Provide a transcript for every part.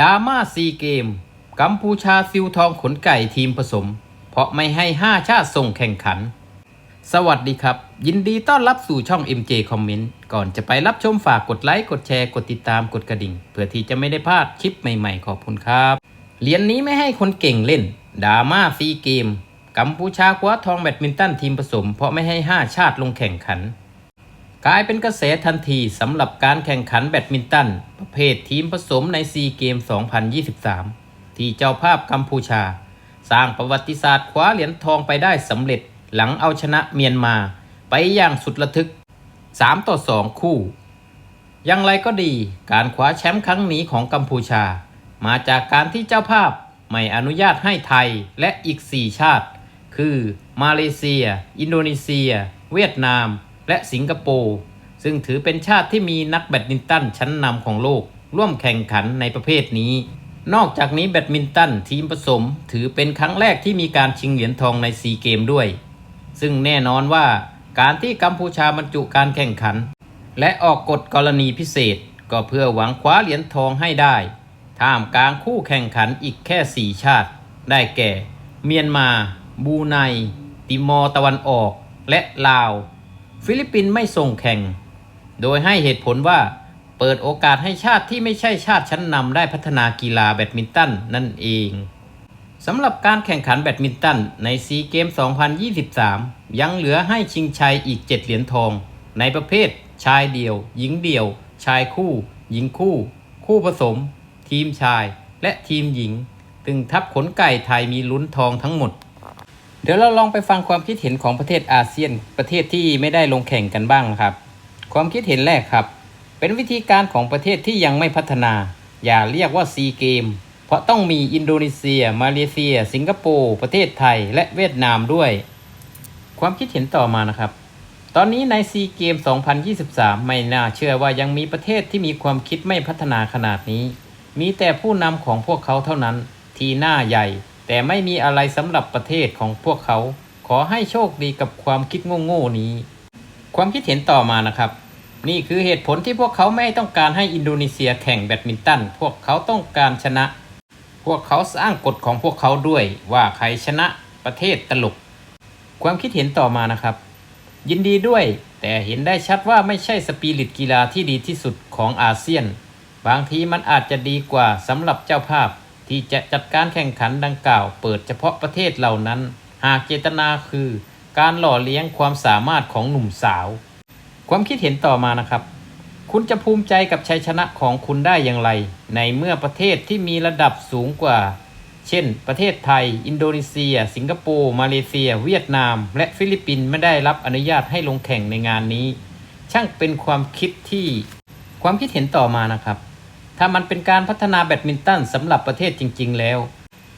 ดราม่าซีเกม กัมพูชาซิวทองขนไก่ทีมผสม เพราะไม่ให้ 5 ชาติส่งแข่งขัน สวัสดีครับ ยินดีต้อนรับสู่ช่อง MJ Comment ก่อนจะไปรับชมฝากกดไลค์ กดแชร์ กดติดตามกดกระดิ่ง เพื่อที่จะไม่ได้พลาดคลิปใหม่ๆ ขอบคุณครับเหรียญนนี้ไม่ให้คนเก่งเล่นดราม่าซีเกม กัมพูชาคว้าทองแบดมินตันทีมผสม เพราะไม่ให้ 5 ชาติลงแข่งขัน กลายเป็นกระแสทันทีสำหรับการแข่งขันแบดมินตัน ประเภททีมผสมในซีเกม 2023 ที่เจ้าภาพกัมพูชา สร้างประวัติศาสตร์คว้าเหรียญทองไปได้สำเร็จหลังเอาชนะเมียนมา ไปอย่างสุดระทึก 3 ต่อ 2 คู่ อย่างไรก็ดีการคว้าแชมป์ครั้งนี้ของกัมพูชา มาจากการที่เจ้าภาพไม่อนุญาตให้ไทยและอีก 4 ชาติ คือ มาเลเซีย อินโดนีเซีย เวียดนาม และสิงคโปร์ซึ่งถือเป็นชาติที่มีนักแบดมินตันชั้นนำของโลก ร่วมแข่งขันในประเภทนี้ นอกจากนี้แบดมินตันทีมผสม ถือเป็นครั้งแรกที่มีการชิงเหรียญทองในซีเกมด้วย ซึ่งแน่นอนว่าการที่กัมพูชาบรรจุการแข่งขัน และออกกฎกรณีพิเศษ ก็เพื่อหวังคว้าเหรียญทองให้ได้ ท่ามกลางคู่แข่งขันอีกแค่ 4 ชาติ ได้แก่ เมียนมา บูไน ติมอร์ตะวันออก และลาว ฟิลิปปินส์ไม่ส่งแข่ง โดยให้เหตุผลว่าเปิดโอกาสให้ชาติที่ไม่ใช่ชาติชั้นนำได้พัฒนากีฬาแบดมินตันนั่นเองสำหรับการแข่งขันแบดมินตันในซีเกม 2023 ยังเหลือให้ชิงชัยอีก 7 เหรียญทอง ในประเภท ชายเดี่ยว หญิงเดี่ยว ชายคู่ หญิงคู่ คู่ผสม ทีมชาย และทีมหญิง ตึงทัพขนไก่ไทยมีลุ้นทองทั้งหมด เดี๋ยวเราลองไปฟังความคิดเห็นของประเทศอาเซียน ประเทศที่ไม่ได้ลงแข่งกันบ้างนะครับ ความคิดเห็นแรกครับ เป็นวิธีการของประเทศที่ยังไม่พัฒนา อย่าเรียกว่าซีเกมเพราะต้องมีอินโดนีเซีย มาเลเซีย สิงคโปร์ประเทศไทย และเวียดนามด้วย ความคิดเห็นต่อมานะครับ ตอนนี้ในซีเกม 2023 ไม่น่าเชื่อว่ายังมีประเทศที่มีความคิดไม่พัฒนาขนาดนี้ มีแต่ผู้นำของพวกเขาเท่านั้น ที่หน้าใหญ่ แต่ไม่มีอะไรสำหรับประเทศของพวกเขา ขอให้โชคดีกับความคิดโง่ๆนี้ ความคิดเห็นต่อมานะครับ นี่คือเหตุผลที่พวกเขาไม่ต้องการให้อินโดนีเซียแข่งแบดมินตัน พวกเขาต้องการชนะ พวกเขาสร้างกฎของพวกเขาด้วยว่าใครชนะประเทศตลก ความคิดเห็นต่อมานะครับ ยินดีด้วย แต่เห็นได้ชัดว่าไม่ใช่สปิริตกีฬาที่ดีที่สุดของอาเซียน บางทีมันอาจจะดีกว่าสำหรับเจ้าภาพ ที่จะจัดการแข่งขันดังกล่าวเปิดเฉพาะประเทศเหล่านั้น หากเจตนาคือ การหล่อเลี้ยงความสามารถของหนุ่มสาว ความคิดเห็นต่อมานะครับ คุณจะภูมิใจกับชัยชนะของคุณได้อย่างไร ในเมื่อประเทศที่มีระดับสูงกว่า เช่น ประเทศไทย อินโดนีเซีย สิงคโปร์ มาเลเซีย เวียดนาม และฟิลิปปินส์ไม่ได้รับอนุญาตให้ลงแข่งในงานนี้ ช่างเป็นความคิดที่ ความคิดเห็นต่อมานะครับ ถ้ามันเป็นการพัฒนาแบดมินตันสำหรับประเทศจริง ๆ แล้ว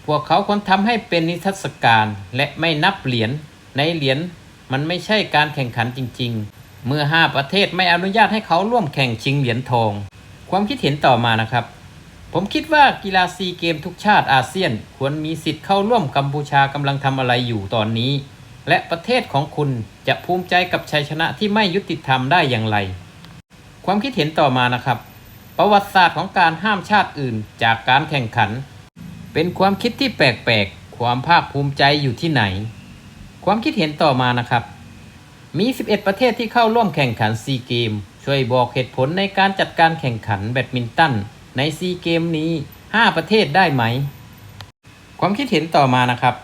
พวกเขาควรทำให้เป็นนิทรรศการและไม่นับเหรียญในเหรียญมันไม่ใช่การแข่งขันจริง ๆ เมื่อ 5 ประเทศไม่อนุญาตให้เขาร่วมแข่งชิงเหรียญทอง ความคิดเห็นต่อมานะครับ ผมคิดว่ากีฬาซีเกมทุกชาติอาเซียน ควรมีสิทธิ์เข้าร่วมกัมพูชากำลังทำอะไรอยู่ตอนนี้ และประเทศของคุณจะภูมิใจกับชัยชนะที่ไม่ยุติธรรมได้อย่างไร ความคิดเห็นต่อมานะครับ ประวัติศาสตร์ของการห้ามชาติอื่นจากการแข่งขัน เป็นความคิดที่แปลกๆ ความภาคภูมิใจอยู่ที่ไหน ความคิดเห็นต่อมานะครับ มี 11 ประเทศที่เข้าร่วมแข่งขันซีเกม ช่วยบอกเหตุผลในการจัดการแข่งขันแบดมินตันในซีเกมนี้ 5 ประเทศได้ไหม ความคิดเห็นต่อมานะครับ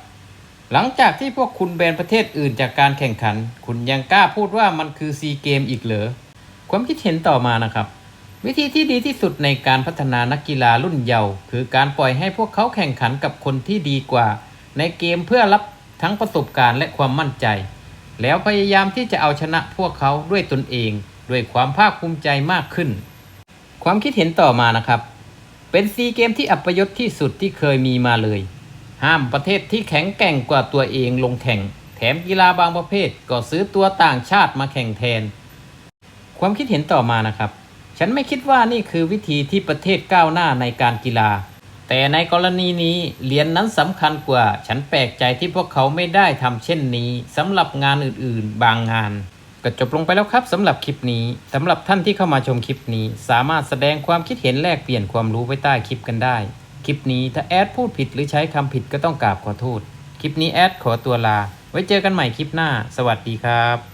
หลังจากที่พวกคุณแบนประเทศอื่นจากการแข่งขัน คุณยังกล้าพูดว่ามันคือซีเกมอีกเหรอความคิดเห็นต่อมานะครับ วิธีที่ดีที่สุดในการพัฒนานักกีฬารุ่นเยาว์คือการปล่อยให้พวกเขาแข่งขันกับคนที่ดีกว่า ในเกมเพื่อรับทั้งประสบการณ์และความมั่นใจ แล้วพยายามที่จะเอาชนะพวกเขาด้วยตนเอง ด้วยความภาคภูมิใจมากขึ้น ความคิดเห็นต่อมานะครับ เป็นซีเกมที่อัปยศที่สุดที่เคยมีมาเลย ห้ามประเทศที่แข็งแกร่งกว่าตัวเองลงแข่ง แถมกีฬาบางประเภทก็ซื้อตัวต่างชาติมาแข่งแทน ความคิดเห็นต่อมานะครับ ฉันไม่คิดว่านี่คือวิธีที่ประเทศก้าวหน้าในการกีฬา แต่ในกรณีนี้เหรียญนนั้นสำคัญกว่า ฉันแปลกใจที่พวกเขาไม่ได้ทำเช่นนี้สำหรับงานอื่นๆ บางงานก็จบลงไปแล้วครับสำหรับคลิปนี้สำหรับท่านที่เข้ามาชมคลิปนี้ สามารถแสดงความคิดเห็นแลกเปลี่ยนความรู้ไว้ใต้คลิปกันได้ คลิปนี้ถ้าแอดพูดผิดหรือใช้คำผิดก็ต้องกราบขอโทษ คลิปนี้แอดขอตัวลา ไว้เจอกันใหม่คลิปหน้า สวัสดีครับ